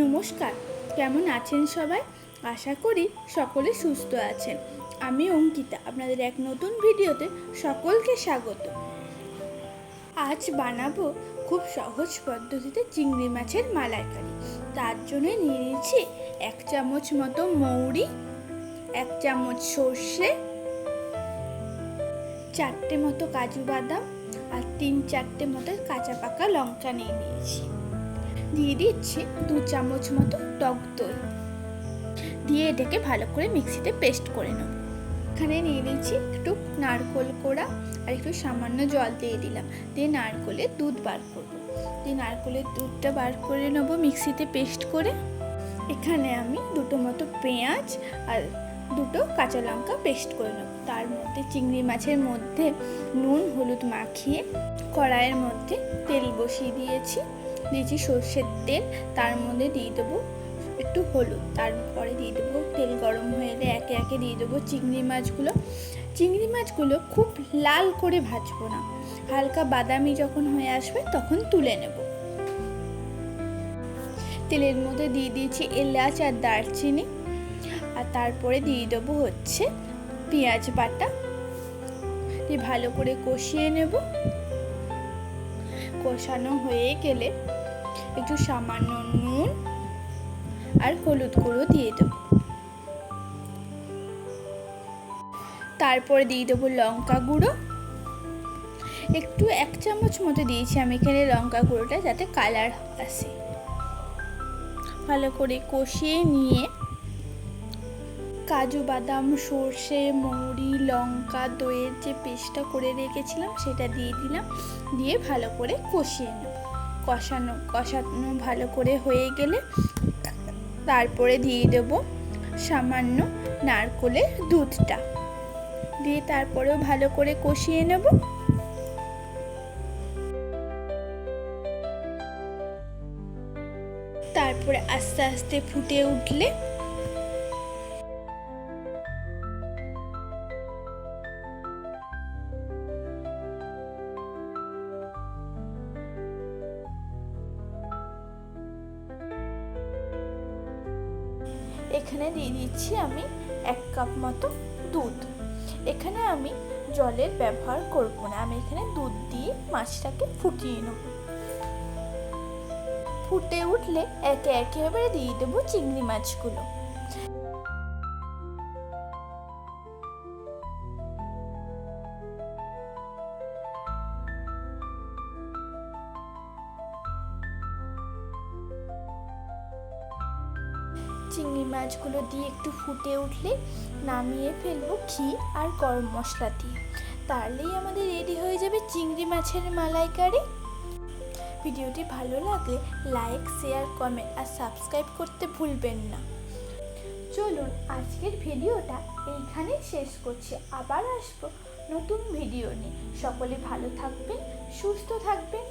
নমস্কার, কেমন আছেন সবাই? আশা করি সকলে সুস্থ আছেন। আমি অঙ্কিতা, আপনাদের এক নতুন ভিডিওতে সকলকে স্বাগত। আজ বানাবো খুব সহজ পদ্ধতিতে চিংড়ি মাছের মালাইকারি। তার জন্য নিয়ে নিচ্ছি এক চামচ মতো মৌরি, এক চামচ সর্ষে, চারটে মতো কাজু বাদাম আর তিন চারটে মতো কাঁচা পাকা লঙ্কা নিয়ে নিয়েছি। দিয়ে দিচ্ছি দু চামচ মতো টক দই। দিয়ে এটাকে ভালো করে মিক্সিতে পেস্ট করে নেব। এখানে নিয়ে নিচ্ছি একটু নারকোল কোড়া আর একটু সামান্য জল দিয়ে দিলাম। দিয়ে নারকোলের দুধ বার করব। দিয়ে নারকোলের দুধটা বার করে নেব মিক্সিতে পেস্ট করে। এখানে আমি দুটো মতো পেঁয়াজ আর দুটো কাঁচা লঙ্কা পেস্ট করে নেব। তার মধ্যে চিংড়ি মাছের মধ্যে নুন, হলুদ মাখিয়ে কড়াইয়ের মধ্যে তেল বসিয়ে দিয়েছি। দিয়েছি সর্ষের তেল, তার মধ্যে দিয়ে দেবো একটু হলুদ, তারপরে দিয়ে দেবো তেল গরম হয়ে এলে একে একে দিয়ে দেবো চিংড়ি মাছগুলো। চিংড়ি মাছগুলো খুব লাল করে ভাজবো না। হালকা বাদামি যখন হয়ে আসবে তখন তুলে নেব। তেলের মধ্যে দিয়ে দিয়েছি এলাচ আর দারচিনি। আর তারপরে দিয়ে দেবো হচ্ছে পেঁয়াজ বাটা। দিয়ে ভালো করে কষিয়ে নেব। কষানো হয়ে গেলে একটু সামান্য নুন আর হলুদ গুঁড়ো দিয়ে দেবো। তারপরে দিয়ে দেবো লঙ্কা গুঁড়ো। একটু এক চামচ মতো দিয়েছি আমি এখানে লঙ্কা গুঁড়োটা যাতে কালার আসে। ভালো করে কষিয়ে নিয়ে কাজু বাদাম, সর্ষে, মৌরি, লঙ্কা, দইয়ের যে পেস্টটা করে রেখেছিলাম সেটা দিয়ে দিলাম। দিয়ে ভালো করে কষিয়ে নেব। কষানো কষানো ভালো করে হয়ে গেলে তারপরে দিয়ে দেব সামান্য নারকোলের দুধটা। দিয়ে তারপরেও ভালো করে কষিয়ে নেব। তারপরে আস্তে আস্তে ফুটে উঠলে এখানে দিয়ে দিচ্ছি আমি এক কাপ মতো দুধ। এখানে আমি জলের ব্যবহার করব না, আমি এখানে দুধ দিয়ে মাছটাকে ফুটিয়ে নেব। ফুটে উঠলে একে একে এবারে দিয়ে দেবো চিংড়ি মাছগুলো। চিংড়ি মাছগুলো দিয়ে একটু ফুটে উঠলে নামিয়ে ফেলব ঘি আর গরম মশলা দিয়ে। তাহলেই আমাদের রেডি হয়ে যাবে চিংড়ি মাছের মালাইকারি। ভিডিওটি ভালো লাগলে লাইক, শেয়ার, কমেন্ট আর সাবস্ক্রাইব করতে ভুলবেন না। চলুন আজকের ভিডিওটা এইখানেই শেষ করছি। আবার আসব নতুন ভিডিও নিয়ে। সকলে ভালো থাকবেন, সুস্থ থাকবেন।